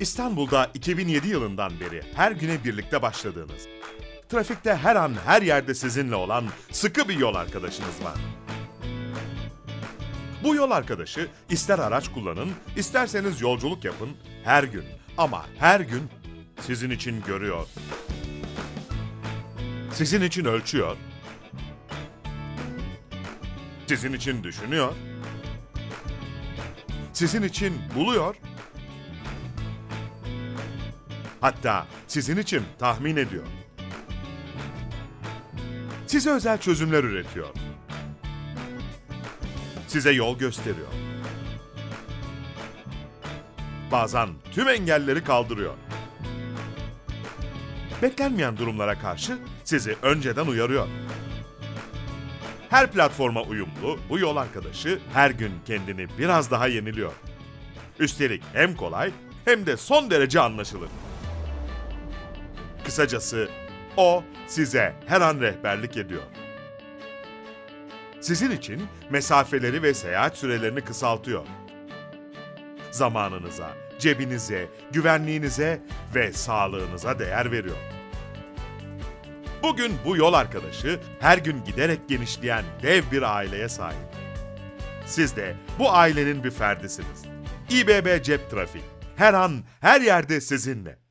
İstanbul'da 2007 yılından beri her güne birlikte başladığınız, trafikte her an her yerde sizinle olan sıkı bir yol arkadaşınız var. Bu yol arkadaşı ister araç kullanın, isterseniz yolculuk yapın, her gün ama her gün sizin için görüyor. Sizin için ölçüyor. Sizin için düşünüyor. Sizin için buluyor. Hatta sizin için tahmin ediyor. Size özel çözümler üretiyor. Size yol gösteriyor. Bazen tüm engelleri kaldırıyor. Beklenmeyen durumlara karşı sizi önceden uyarıyor. Her platforma uyumlu bu yol arkadaşı her gün kendini biraz daha yeniliyor. Üstelik hem kolay hem de son derece anlaşılır. Kısacası o size her an rehberlik ediyor. Sizin için mesafeleri ve seyahat sürelerini kısaltıyor. Zamanınıza, cebinize, güvenliğinize ve sağlığınıza değer veriyor. Bugün bu yol arkadaşı her gün giderek genişleyen dev bir aileye sahip. Siz de bu ailenin bir ferdisiniz. İBB Cep Trafik her an her yerde sizinle.